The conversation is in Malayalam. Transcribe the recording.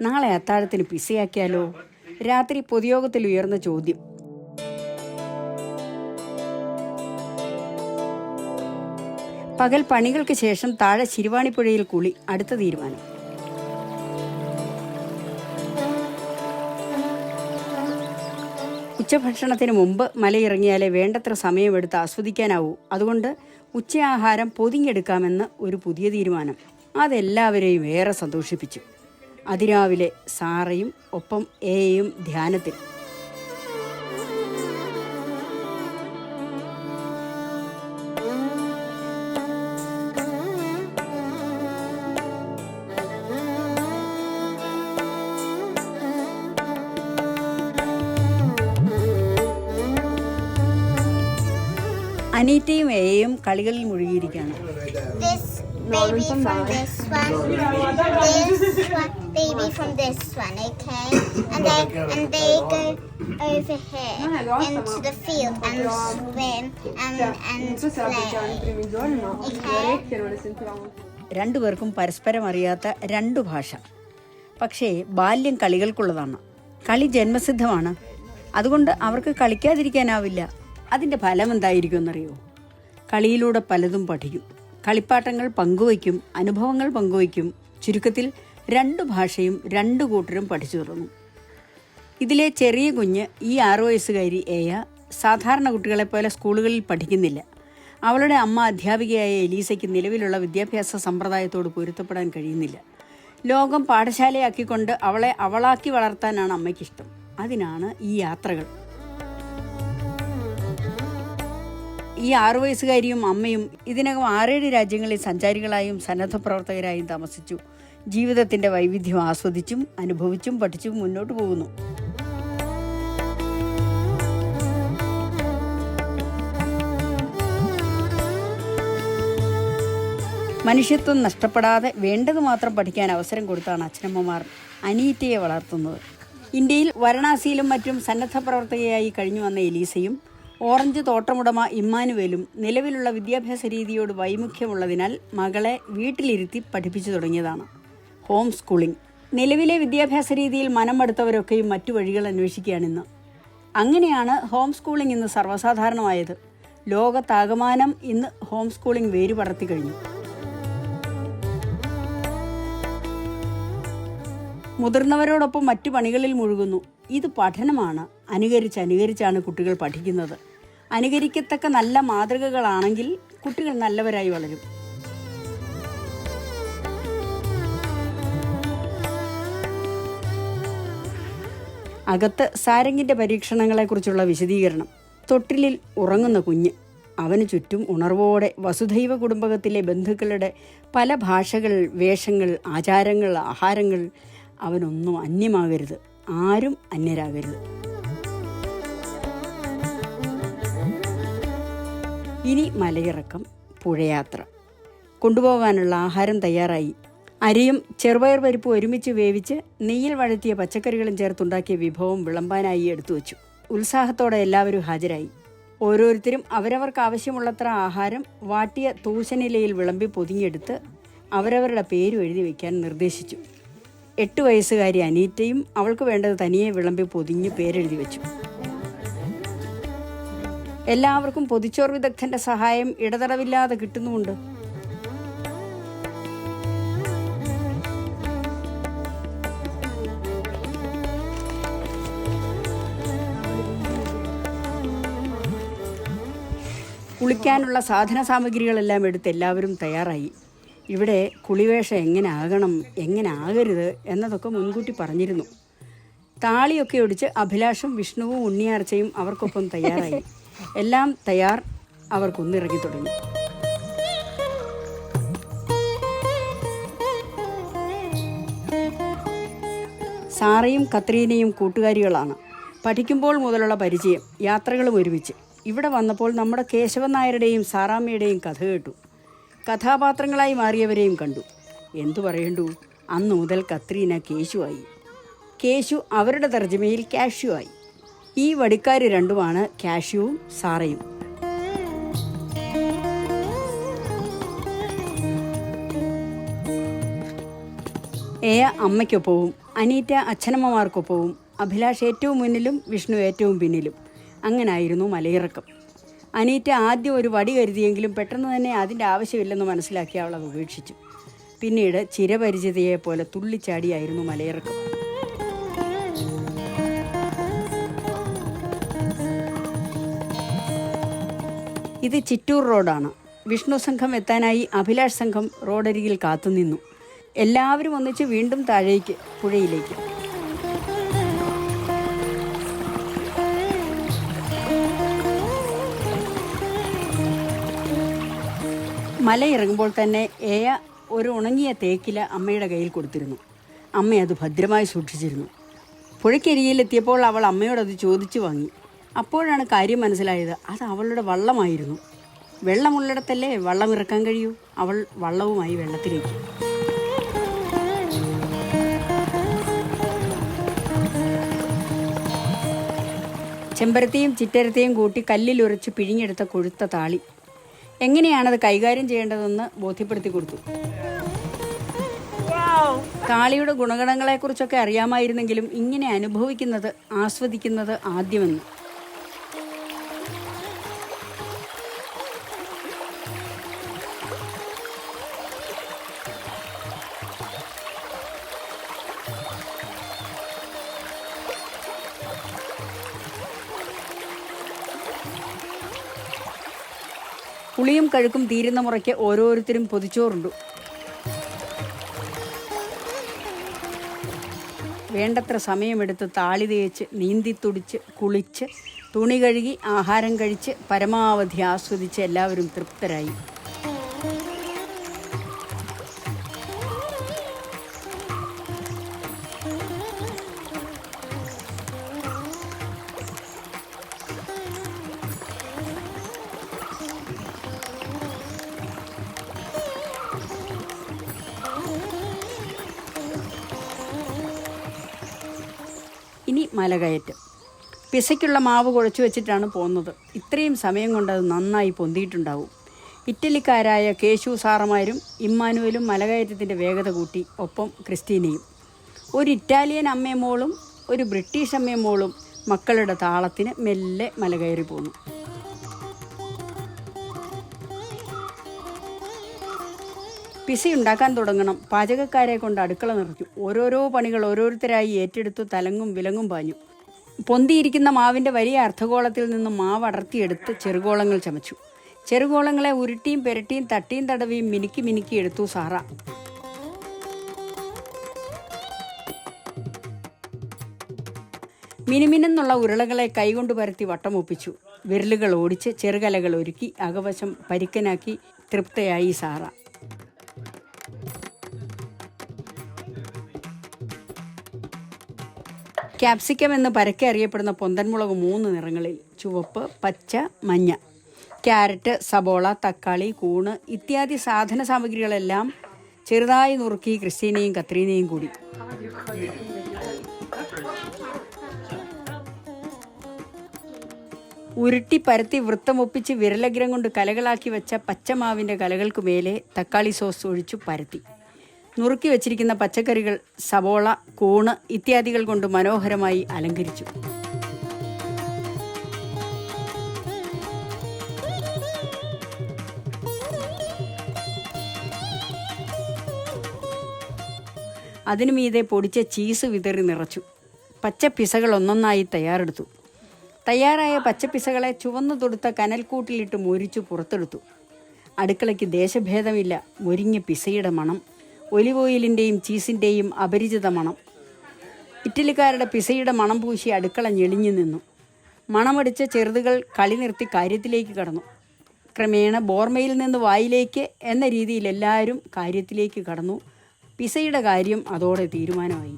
നാളെ അത്താഴത്തിന് പിസയാക്കിയാലോ? രാത്രി പൊതുയോഗത്തിൽ ഉയർന്ന ചോദ്യം. പകൽ പണികൾക്ക് ശേഷം താഴെ ശിരുവാണിപ്പുഴയിൽ കുളി. അടുത്ത തീരുമാനം. ഉച്ചഭക്ഷണത്തിന് മുമ്പ് മലയിറങ്ങിയാലേ വേണ്ടത്ര സമയമെടുത്ത് ആസ്വദിക്കാനാവൂ. അതുകൊണ്ട് ഉച്ചയാഹാരം പൊതിഞ്ഞെടുക്കാമെന്ന് ഒരു പുതിയ തീരുമാനം. അതെല്ലാവരെയും ഏറെ സന്തോഷിപ്പിച്ചു. അതിരാവിലെ സാറയും ഒപ്പം എയും ധ്യാനത്തിൽ അനീറ്റയും എയും കളികളിൽ മുഴുകിയിരിക്കുകയാണ്. രണ്ടുപേർക്കും പരസ്പരം അറിയാത്ത രണ്ടു ഭാഷ. പക്ഷേ ബാല്യം കളികൾക്കുള്ളതാണ്. കളി ജന്മസിദ്ധമാണ്. അതുകൊണ്ട് അവർക്ക് കളിക്കാതിരിക്കാനാവില്ല. അതിന്റെ ഫലം എന്തായിരിക്കും എന്നറിയോ? കളിയിലൂടെ പലതും പഠിക്കും. കളിപ്പാട്ടങ്ങൾ പങ്കുവയ്ക്കും അനുഭവങ്ങൾ പങ്കുവയ്ക്കും. ചുരുക്കത്തിൽ രണ്ട് ഭാഷയും രണ്ട് കൂട്ടരും പഠിച്ചു തുടങ്ങും. ഇതിലെ ചെറിയ കുഞ്ഞ് ഈ ആറു വയസ്സുകാരി ഏയ സാധാരണ കുട്ടികളെപ്പോലെ സ്കൂളുകളിൽ പഠിക്കുന്നില്ല. അവളുടെ അമ്മ അധ്യാപികയായ എലീസയ്ക്ക് നിലവിലുള്ള വിദ്യാഭ്യാസ സമ്പ്രദായത്തോട് പൊരുത്തപ്പെടാൻ കഴിയുന്നില്ല. ലോകം പാഠശാലയാക്കിക്കൊണ്ട് അവളെ അവളാക്കി വളർത്താനാണ് അമ്മയ്ക്കിഷ്ടം. അതിനാണ് ഈ യാത്രകൾ. ഈ ആറു വയസ്സുകാരിയും അമ്മയും ഇതിനകം ആറേഴ് രാജ്യങ്ങളിൽ സഞ്ചാരികളായും സന്നദ്ധ പ്രവർത്തകരായും താമസിച്ചു. ജീവിതത്തിന്റെ വൈവിധ്യം ആസ്വദിച്ചും അനുഭവിച്ചും പഠിച്ചും മുന്നോട്ട് പോകുന്നു. മനുഷ്യത്വം നഷ്ടപ്പെടാതെ വേണ്ടത് മാത്രം പഠിക്കാൻ അവസരം കൊടുത്താണ് അച്ഛനമ്മമാർ അനീറ്റയെ വളർത്തുന്നത്. ഇന്ത്യയിൽ വാരണാസിയിലും മറ്റും സന്നദ്ധ പ്രവർത്തകയായി കഴിഞ്ഞു വന്ന എലീസയും ഓറഞ്ച് തോട്ടമുടമ ഇമ്മാനുവേലും നിലവിലുള്ള വിദ്യാഭ്യാസ രീതിയോട് വൈമുഖ്യമുള്ളതിനാൽ മകളെ വീട്ടിലിരുത്തി പഠിപ്പിച്ചു തുടങ്ങിയതാണ്. Home schooling. നിലവിലെ വിദ്യാഭ്യാസ രീതിയിൽ മനം മടുത്തവരൊക്കെയും മറ്റു വഴികൾ അന്വേഷിക്കുകയാണിന്ന് അങ്ങനെയാണ് ഹോം സ്കൂളിംഗ് ഇന്ന് സർവസാധാരണമായത്. ലോകത്താകമാനം ഇന്ന് ഹോം സ്കൂളിംഗ് വേര് പടർത്തി കഴിഞ്ഞു. മുതിർന്നവരോടൊപ്പം മറ്റു പണികളിൽ മുഴുകുന്നു. ഇത് പഠനമാണ്. അനുകരിച്ച് അനുകരിച്ചാണ് കുട്ടികൾ പഠിക്കുന്നത്. അനുകരിക്കത്തക്ക നല്ല മാതൃകകളാണെങ്കിൽ കുട്ടികൾ നല്ലവരായി വളരും. അകത്ത് സാരംഗിന്റെ പരീക്ഷണങ്ങളെക്കുറിച്ചുള്ള വിശദീകരണം. തൊട്ടിലിൽ ഉറങ്ങുന്ന കുഞ്ഞ്. അവന് ചുറ്റും ഉണർവോടെ വസുധൈവ കുടുംബകത്തിലെ ബന്ധുക്കളുടെ പല ഭാഷകൾ വേഷങ്ങൾ ആചാരങ്ങൾ ആഹാരങ്ങൾ അവനൊന്നും അന്യമാകരുത്. ആരും അന്യരാകരുത്. ഇനി മലയിറക്കം പുഴയാത്ര. കൊണ്ടുപോകാനുള്ള ആഹാരം തയ്യാറായി. അരിയും ചെറുപയർ പരിപ്പ് ഒരുമിച്ച് വേവിച്ച് നെയ്യിൽ വഴറ്റിയ പച്ചക്കറികളും ചേർത്തുണ്ടാക്കിയ വിഭവം വിളമ്പാനായി എടുത്തു വച്ചു. ഉത്സാഹത്തോടെ എല്ലാവരും ഹാജരായി. ഓരോരുത്തരും അവരവർക്ക് ആവശ്യമുള്ളത്ര ആഹാരം വാട്ടിയ തൂശനിലയിൽ വിളമ്പി പൊതിഞ്ഞെടുത്ത് അവരവരുടെ പേരും എഴുതി വയ്ക്കാൻ നിർദ്ദേശിച്ചു. എട്ട് വയസ്സുകാരി അനീറ്റയും അവൾക്ക് വേണ്ടത് തനിയെ വിളമ്പി പൊതിഞ്ഞ് പേരെഴുതി വെച്ചു. എല്ലാവർക്കും പൊതിച്ചോർ വിദഗ്ധന്റെ സഹായം ഇടതടവില്ലാതെ കിട്ടുന്നുമുണ്ട്. കുളിക്കാനുള്ള സാധന സാമഗ്രികളെല്ലാം എടുത്ത് എല്ലാവരും തയ്യാറായി. ഇവിടെ കുളിവേഷം എങ്ങനെ ആകണം എങ്ങനെ ആകരുത് എന്നതൊക്കെ മുൻകൂട്ടി പറഞ്ഞിരുന്നു. താളിയൊക്കെ ഒടിച്ച് അഭിലാഷും വിഷ്ണുവും ഉണ്ണിയാർച്ചയും അവർക്കൊപ്പം തയ്യാറായി. എല്ലാം തയ്യാർ അവർ കുന്നിറങ്ങി തുടങ്ങി. സാറയും കത്രീനയും കൂട്ടുകാരികളാണ്. പഠിക്കുമ്പോൾ മുതലുള്ള പരിചയം യാത്രകളും ഒരുമിച്ച്. ഇവിടെ വന്നപ്പോൾ നമ്മുടെ കേശവൻ നായരുടെയും സാറാമ്മയുടെയും കഥ കേട്ടു. കഥാപാത്രങ്ങളായി മാറിയവരെയും കണ്ടു. എന്തു പറയണ്ടു? അന്നു മുതൽ കത്രീന കേശുവായി. കേശു അവരുടെ തർജമയിൽ കാഷ്യു ആയി ഈ വടിക്കാർ രണ്ടുമാണ് കാഷ്യുവും സാറയും. ഏയ അമ്മയ്ക്കൊപ്പവും അനീറ്റ അച്ഛനമ്മമാർക്കൊപ്പവും അഭിലാഷ് ഏറ്റവും മുന്നിലും വിഷ്ണു ഏറ്റവും പിന്നിലും. അങ്ങനായിരുന്നു മലയിറക്കം. അനീറ്റ ആദ്യം ഒരു വടി കരുതിയെങ്കിലും പെട്ടെന്ന് തന്നെ അതിന്റെ ആവശ്യമില്ലെന്ന് മനസ്സിലാക്കി അവൾ അത് ഉപേക്ഷിച്ചു. പിന്നീട് ചിരപരിചിതയെ പോലെ തുള്ളിച്ചാടിയായിരുന്നു മലയിറക്കം. ഇത് ചിറ്റൂർ റോഡാണ്. വിഷ്ണു സംഘം എത്താനായി അഭിലാഷ് സംഘം റോഡരികിൽ കാത്തുനിന്നു എല്ലാവരും ഒന്നിച്ച് വീണ്ടും താഴേക്ക് പുഴയിലേക്ക്. മലയിറങ്ങുമ്പോൾ തന്നെ ഏയ ഒരു ഉണങ്ങിയ തേക്കില അമ്മയുടെ കയ്യിൽ കൊടുത്തിരുന്നു. അമ്മ അത് ഭദ്രമായി സൂക്ഷിച്ചിരുന്നു. പുഴയ്ക്കരികിലെത്തിയപ്പോൾ അവൾ അമ്മയോടത് ചോദിച്ചു വാങ്ങി. അപ്പോഴാണ് കാര്യം മനസ്സിലായത്. അത് അവളുടെ വള്ളമായിരുന്നു. വെള്ളമുള്ളിടത്തല്ലേ വള്ളം ഇറക്കാൻ കഴിയൂ? അവൾ വള്ളവുമായി വെള്ളത്തിലേക്ക് ചെമ്പരത്തിയും ചിറ്റരത്തെയും കൂട്ടി കല്ലിലുരച്ച് പിഴിഞ്ഞെടുത്ത കൊഴുത്ത താളി. എങ്ങനെയാണത് കൈകാര്യം ചെയ്യേണ്ടതെന്ന് ബോധ്യപ്പെടുത്തി കൊടുത്തു. താളിയുടെ ഗുണഗണങ്ങളെക്കുറിച്ചൊക്കെ അറിയാമായിരുന്നെങ്കിലും ഇങ്ങനെ അനുഭവിക്കുന്നത് ആസ്വദിക്കുന്നത് ആദ്യമെന്ന്. പുളിയും കഴുക്കും തീരുന്ന മുറയ്ക്ക് ഓരോരുത്തരും പൊതിച്ചോറുണ്ട്. വേണ്ടത്ര സമയമെടുത്ത് താളി തേച്ച് നീന്തിത്തുടിച്ച് കുളിച്ച് തുണി കഴുകി ആഹാരം കഴിച്ച് പരമാവധി ആസ്വദിച്ച് എല്ലാവരും തൃപ്തരായി. മലകയറ്റം. പിസയ്ക്കുള്ള മാവ് കുഴച്ചു വെച്ചിട്ടാണ് പോകുന്നത്. ഇത്രയും സമയം കൊണ്ട് അത് നന്നായി പൊന്തിയിട്ടുണ്ടാവും. ഇറ്റലിക്കാരായ കേശു സാറമാരും ഇമ്മാനുവലും മലകയറ്റത്തിന്റെ വേഗത കൂട്ടി ഒപ്പം ക്രിസ്റ്റീനയും. ഒരു ഇറ്റാലിയൻ അമ്മയമോളും ഒരു ബ്രിട്ടീഷ് അമ്മയമോളും മക്കളുടെ താളത്തിന് മെല്ലെ മലകയറി പോന്നു. പിസ ഉണ്ടാക്കാൻ തുടങ്ങണം. പാചകക്കാരെ കൊണ്ട് അടുക്കള നിറച്ചു ഓരോരോ പണികൾ ഓരോരുത്തരായി ഏറ്റെടുത്തു തലങ്ങും വിലങ്ങും പാഞ്ഞു. പൊന്തിയിരിക്കുന്ന മാവിന്റെ വലിയ അർദ്ധഗോളത്തിൽ നിന്നും മാവ് അടർത്തിയെടുത്ത് ചെറുഗോളങ്ങൾ ചമച്ചു. ചെറുഗോളങ്ങളെ ഉരുട്ടിയും പെരട്ടിയും തട്ടിയും തടവിയും മിനുക്കി മിനുക്കി എടുത്തു സാറ. മിനുമിനെന്നുള്ള ഉരുളകളെ കൈകൊണ്ട് പരത്തി വട്ടമൊപ്പിച്ചു വിരലുകൾ ഓടിച്ച് ചെറുകലകൾ ഒരുക്കി അകവശം പരിക്കനാക്കി തൃപ്തയായി സാറ. ക്യാപ്സിക്കം എന്ന് പരക്കെ അറിയപ്പെടുന്ന പൊന്തൻമുളക് മൂന്ന് നിറങ്ങളിൽ. ചുവപ്പ് പച്ച മഞ്ഞ. ക്യാരറ്റ് സബോള തക്കാളി കൂണ് ഇത്യാദി സാധന സാമഗ്രികളെല്ലാം ചെറുതായി നുറുക്കി ക്രിസ്റ്റീനയും കത്രീനയും കൂടി. ഉരുട്ടി പരത്തി വൃത്തമൊപ്പിച്ച് വിരലഗ്രം കൊണ്ട് കലകളാക്കി വെച്ച പച്ചമാവിന്റെ കലകൾക്ക് മേലെ തക്കാളി സോസ് ഒഴിച്ചു പരത്തി. നുറുക്കി വെച്ചിരിക്കുന്ന പച്ചക്കറികൾ സവോള കൂണ് ഇത്യാദികൾ കൊണ്ട് മനോഹരമായി അലങ്കരിച്ചു. അതിനു മീതെ പൊടിച്ച ചീസ് വിതറി നിറച്ചു. പച്ച പിസകൾ ഒന്നൊന്നായി തയ്യാറെടുത്തു. തയ്യാറായ പച്ചപ്പിസകളെ ചുവന്നു തൊടുത്ത കനൽക്കൂട്ടിലിട്ട് മൊരിച്ചു പുറത്തെടുത്തു. അടുക്കളയ്ക്ക് ദേശഭേദമില്ല. മൊരിഞ്ഞ പിസയുടെ മണം ഒലിവ് ഓയിലിന്റെയും ചീസിന്റെയും അപരിചിത മണം. ഇറ്റലിക്കാരുടെ പിസയുടെ മണം പൂശി അടുക്കള ഞെളിഞ്ഞു നിന്നു. മണമടിച്ച ചെറുതുകൾ കളി നിർത്തി കാര്യത്തിലേക്ക് കടന്നു. ക്രമേണ ബോർമയിൽ നിന്ന് വായിലേക്ക് എന്ന രീതിയിൽ എല്ലാവരും കാര്യത്തിലേക്ക് കടന്നു. പിസയുടെ കാര്യം അതോടെ തീരുമാനമായി.